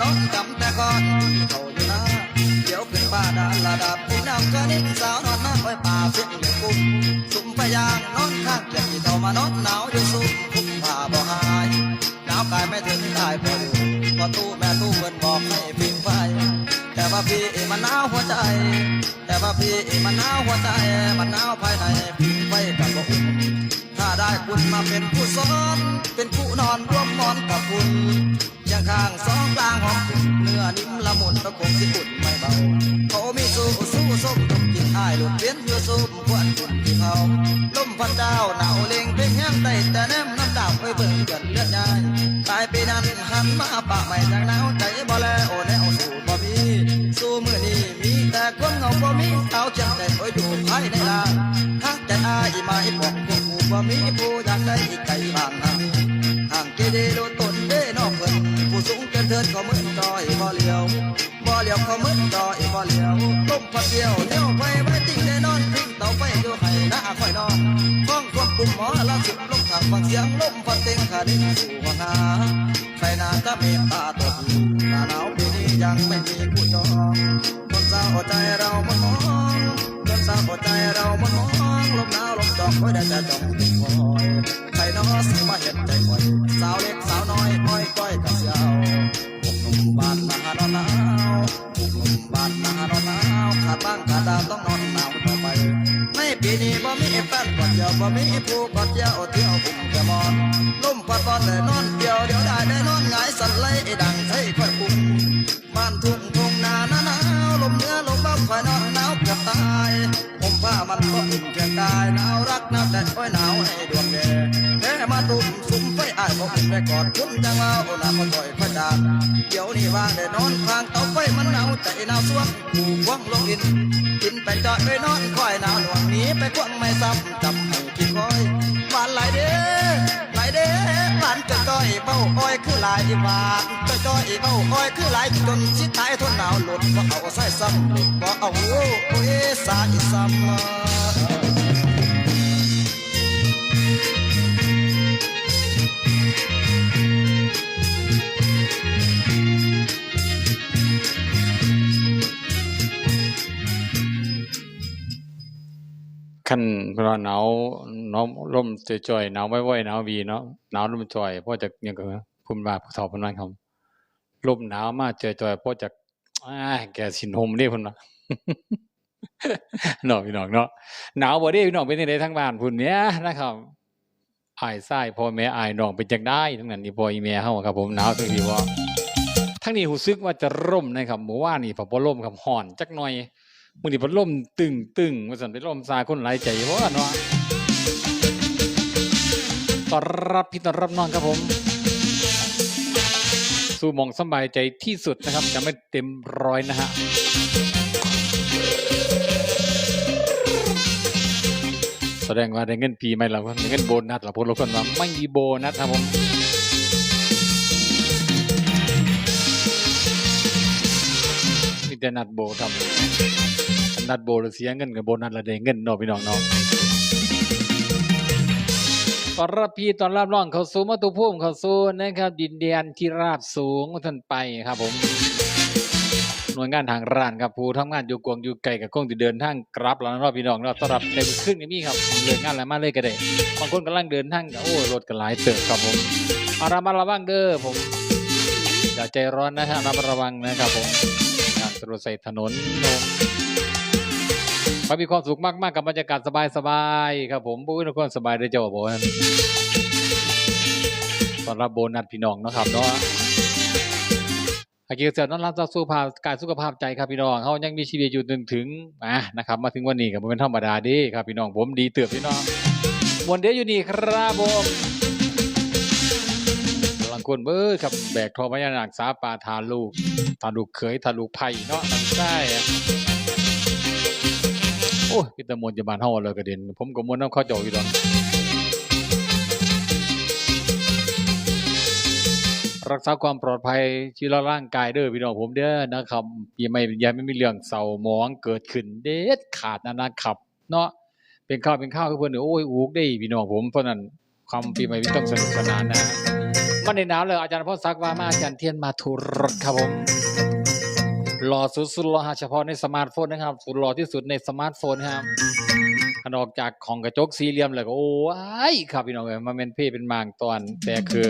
นอนจำแต่ก่อนเขาอยู่นะเดี๋ยวขึ้นบ้าดานระดับที่น้ำกระนิ่งสาวนอนน้าไว้ป่าเสียงเหลี่ยมกุ้มสุ่มพยางนอนข้างเกียที่เท่ามานอนหนาวอยู่ซุ่มคุ้มผ้าบ่หายหนาวกายไม่ถึงตายพออยู่พอตู้แม่ตู้เพิ่นบอกให้พิงไฟแต่ว่าพี่มันหนาวหัวใจ แต่ว่าพี่มันหนาวหัวใจ มันหนาวภายในพิงไฟกับบ่อุ่นถ้าได้คุณมาเป็นผู้สอน เป็นผู้นอนร่วมหมอนกับคุณ ยงข้างสองกลางหองเนื้อนิ่มละมุนประคงสิอุ่นไม่เบาเขามีสู้สู้ส้มดมกินอ้ายลูกเลี้ยนอยู่อสู้ควรคุณที่เขาลมพันดาวหนาวเล็งเพ่งแง้มได้แต่แนมน้ำดาวไปเบิ่งเดือนเลือดยายตายปีนั้นหันมาปะไม่จากหนาวใจบ่แลโอแนวสู้บ่มีสู้มือนี้มีแต่คนเงาบ่มีเอาจังได้โอยอยู่ภายในลางหากใจอายมาอีบอกกกูบ่มีผู้อยากได้อีก นเทินก็มึนจอยบ่เลี้ยวบ่เลี้ยวก็มึนจอยบ่เลี้ยวลมพัดเดียวเลี้ยวไปไว้ติ่งแน่นอนทิ้งเต่าไปอยู่ให้หน้าค่อยนอนฟ้องควบคุมหมอละสุดลมทางฟังเสียงลมพัดเต็งขาดินสู่หัวหน้าใครน่าจะเมตตาตัวหน้าหนาวปีนี้ยังไม่มีผู้จองจนสาวใจเรามันมองจนสาวใจเรามันมองลมหนาวลมจอกคอยได้แต่จ้องติดคอยใครน้อสิมาเห็นใจคอยสาวเล็กสาวน้อยอ้อยก้อยกับเสียว บ่มีผู้ก็เดียวเที่ยวบุ่มจะมอนลมปัดบอลเลยนอนเดียวเดียวได้ได้นอนหงายสั่นไหลดังไทยควันปุ่มบ้านทุ่งทุ่งนาหนาวลมเหนื้อลมบ้าไฟนอนหนาวเกือบตายผมผ้ามันก็อุ่นเพียงกายหนาวรักหนาวแต่โอ้ยหนาวให้ดวงแก่แอ้ายผมไปกอดคุณจังว่าโอ้ลาคนก่อยพระจาเดี๋ยวนี้ว่างได้นอนข้างเตาไฟมันหนาวใจหนาวสวงผูว่างลงดินกินไปจอดไปนอนคอยหนาวหน่วงนี้ไปควงไม่ซ้ำจำให้คิดคอยหวานหลายเด้อหลายเด้อหวานจะก้อยเบ้าอ้อยคือหลายหวานจะก้อยเบ้าอ้อยคือหลายจนสิตายทนหนาวหลุดบ่เอาใส่ซ้ำหลุดบ่เอาโอ้ยสาอีซ้ำ ขั้นเวลาหนาวหนาวลมจ่อยหนาวไว้ๆหวหนาววีเนาะหนาวลมจ่อยเพราะจะยังก็พุ่นว่าผู้เฒ่าเพิ่นครับลมหนาวมาจ่อยๆเพราะจะอ้ายแกสินห่มเด้เพิ่นว่าเนาะพี่น้องเนาะหนาวบ่เด้พี่น้องเป็นจังได๋ทั้งบ้านพุ่นเนี่ยนะครับอ้ายซ้พ่อแม่อ้ายน้องเป็นจังได๋ทั้งนั้นอีพ่ออีแม่เฮาครับผมหนาวจังซี่บ่ทั้งนี้รู้สึกว่าจะร่มนะครับเมื่อวานนี่พอบ่ร่มครับร้อนจักหน่อย มื่อนี้พัดลมตึงตึงว่าสั่นเป็นลมซาคนหลายใจเพราะว่าเนาะต้อนรับพี่ต้อนรับน้องครับผม สู่มองสบายใจที่สุดนะครับจะไม่เต็มร้อยนะฮะแสดงว่าได้เงินปีไหมล่ะได้เงินโบนัสเหรอพวกเราคนว่าไม่มีโบนัสครับผมมีแต่นัดโบครับ นัดโบแล้วเสียเงินกับโบนัสละได้เงินเนาะพี่น้องเนาะตอนรับพี่ตอนรับน้องเขาสู่มาตุภูมิเขาสู่นะครับ ดินแดนที่ราบสูงท่านไปครับผม หน่วยงานทางร้านครับผู้ทำงานอยู่กวงอยู่ไกลกับคงที่เดินทางกลับแล้วเนาะพี่น้องเนาะต้อนรับในมื้อครึ่งนี้มีครับเลิกงานแล้วมาเลยก็ได้บางคนกำลังเดินทางก็โอ้รถก็หลายเติบครับผมอาระมัดระวังเด้อผมอย่าใจร้อนนะฮะระมัดระวังนะครับผมการสะดวกใส่ถนนลง มันมีความสุขมากๆกับบรรยากาศสบายๆครับผมปุ้ยทุกคนสบายได้อเจ้าบอกว่าตอนรับโบนัสพี่น้องนะครับเนาะอากิเสริมนั้นรับจากสุขภาพการสุขภาพใจครับพี่น้องเขายังมีชีวิตอยู่จนถึงอะนะครับ มาถึงวันนี้ก็บ่เป็นธรรมดาดีครับพี่น้องผมดีเติบพี่น้องมวนเดียอยู่นี่ครับผมกำลังคนเบิดครับแบกทอพญานาคสาปาทาลูกทาลูกเขยทาลูกไผ่เนาะใช่ โอ้ยพี่ตะมวนจะบานเฮาเลยกระเด็น ผมก็มวนน้ำเข้าเจ้าอยู่ดอกรักษาความปลอดภัยชีวิตร่างกายเด้อพี่น้องผมเด้อนะครับอย่าไม่อย่าไม่มีเรื่องเศร้าหมองเกิดขึ้นเด็ดขาดนะนะครับ เนาะเป็นข้าวเป็นข้าวคือเพิ่นเนี่ยโอ้ยอูกได้พี่น้องผมเพราะนั้นความปีใหม่ต้องสนุกสนานนะมันในหนาวเลยอาจารย์พ่อซักว่ามาอาจารย์เทียนมาทุรครับผม หล่อสุดสุดหล่อเฉพาะในสมาร์ทโฟนนะครับ สุดหล่อที่สุดในสมาร์ทโฟนครับขนออกจากของกระจกสี่เหลี่ยมเลยก็โอ้ยครับพี่น้องเอ้ยมาเป็นเพ่เป็นมางตอนแต่คือ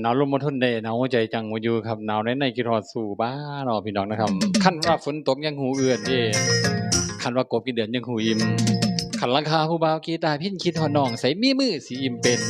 หนาวลมมาทนได้หนาวหัวใจจังมาอยู่ครับหนาวในในกิรอดสู่บ้าเนาะพี่น้องนะครับขั้นว่าฝนตกยังหูเอื่อนเด้ขันว่ากบกินเดือนยังหูอิ่มขันหลังคาผู้บ่าวกีตาพินคิดฮอน้องใส่มีมือสีอิ่มเป็น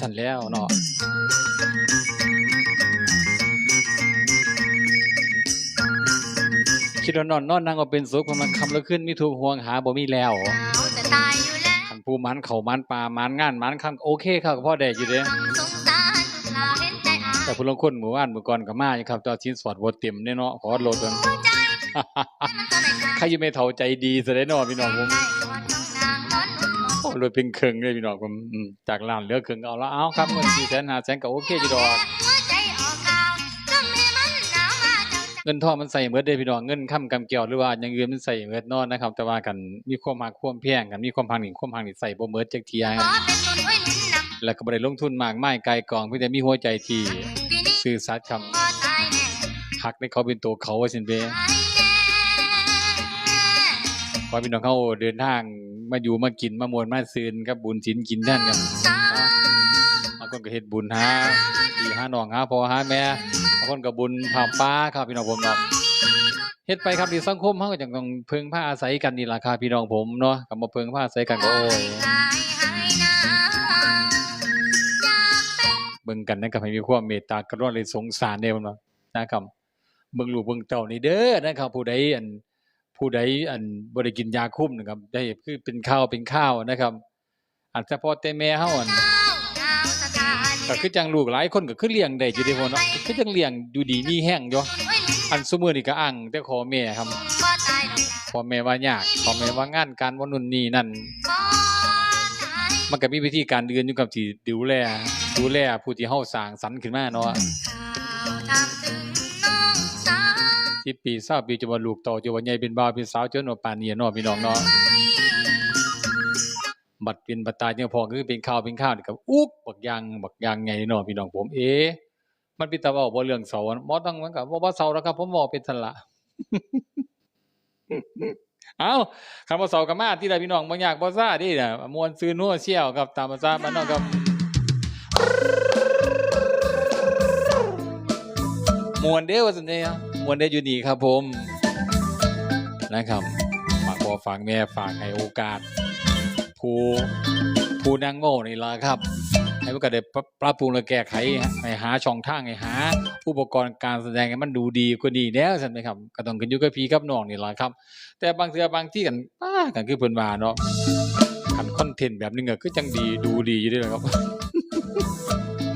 สั่นแล้วเนาะคิดว่านอนนอนนั่งก็เป็นสุขพราะมันคำแล้วขึ้นมีทุกห่วงหาบ่มีแล้วจะตายอยู่แล้วขันผู้มันเข่ามันปลามันงานมันคำโอเคครับก็พอได้อยู่เด้ แต่ผู้ลงคนหมู่บ้านเมื่ก่อนก็มาครับเจ้าชิ้นสอดบ่เต็มแน่เนาะขอโหลดเพิ่นหัวใจนใครอยู่ไม่เท่าใจดีซะได้เนาะพี่น้องผมโอ้รวยเพียงครึ่งเลยพี่น้องผมจากล้านเหลือครึ่งเอาละเอาครับเงิน4แสน5แสนก็โอเคอยู่ดอกเงินทองมันใส่เบิดเดพี่น้องเงินค้ำกำเกี่ยวหรือว่าอย่างอื่นมันใส่เบิดเนอนนะครับ แต่ว่ากันมีความมักความแพงกันมีความพังหนิความพังหนี่ใส่บ่เบิดจักเทียรับอแล้วก็บ่ได้ลงทุนมากไมายไกลกองเพียงแต่มีหัวใจที่ ซื่อสัตย์ครับหักในเขาเป็นตัวเขาว่าซั่นเด้ตายแน่ขอพี่น้องเขาเดินทางมาอยู่มากินมามวนมาซืนกับบุญศีลกินแท่นกันสาวบางคนก็เฮ็ดบุญหาพี่หานองหาพ่อหาแม่บางคนก็บุญผ่าป้าครับพี่น้องผมเนาะเฮ็ดไปครับที่สังคมเฮาก็จังต้องพึ่งพาอาศัยกันนี่ล่ะครับพี่น้องผมเนาะก็มาพึ่งพาอาศัยกันก็โอ้ย เป็นเบิ่งกันนะครับให้มีความเมตตากรุณาและสงสารเด้อมันว่านะครับเบิ่งลูกเบิ่งเต้านี่เด้อนะครับ ผู้ใดอันผู้ใดอันบ่ได้กินยาคุ้มนะครับ ได้คือเป็นข้าวเป็นข้าวนะครับ อันเฉพาะแต่แม่เฮาอันก็คือจังลูกหลายคนก็คือเลี้ยงได้อยู่เด้พ่อเนาะคือจังเลี้ยงดูดีมีแห้งอยู่อันซุมื้อนี่ก็อ้างแต่ขอแม่ครับบ่ตายดอแม่ว่ายากพ่อแม่ว่างานการว่านู่นนี่นั่น มันก็มีวิธีการเดือนอยู่กับที่ดูแลดูแลผู้ที่เฮาสร้างสรรค์ขึ้นมาเนาะข่าวถามถึงน้องสาวที่ปี20ปีจะว่าลูกโตจะว่าใหญ่เป็นบ่าวเป็นสาวจนว่าป่านนี้เนาะพี่น้องเนาะบัดเป็นบัดตายจังพอคือเป็นข่าวเป็นข่าวนี่ก็อุ๊กบักยางบักยางใหญ่เนาะพี่น้องผมเอ๊ะมันเป็นตาเว้าบ่เรื่องเสาบ่ต้องมันก็บ่ว่าเสาแล้วครับผมบอกเป็นซั่นล่ะ เอาคำว่าเสาก็มาที่ใดพี่น้องบ่ยากบ่ซ่าดิน่ะมวนซื่อนัวเชี่ยวครับตามภาษาบ้านนอกครับมวนเด้อว่าสันเดียมวนเด้ออยู่นี่ครับผมนะครับฝากพ่อฝากแม่ฝากให้โอกาสผู้ผู้นางโง่นี่ละครับ ให้มันก็ได้ปรับปรับปรุงและแก้ไขให้หาช่องทางให้หา อุปกรณ์การแสดงให้มันดูดีกว่านี้แล้วใช่ไหมครับก็ต้องขึ้นอยู่กับพี่กับน้องนี่แหละครับ แต่บางเทื่อบางที่กันป้ากันคือเพิ่นว่าเนาะคันคอนเทนต์แบบนึงก็คือจังดีดูดีอยู่เด้อครับ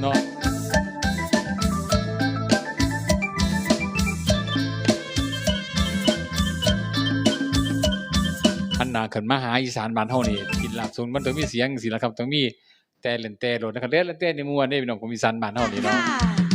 เนาะหันหน้าขึ้นมาหาอีสานบ้านเฮานี่กินลาบสูนมันต้องมีเสียงสิละครับต้องมี แต่เล่นแต่โดดนะครับเล่นเล่นแต่ในม่วนนี่พี่น้องผมมีสันบ้านเฮานี่เนาะ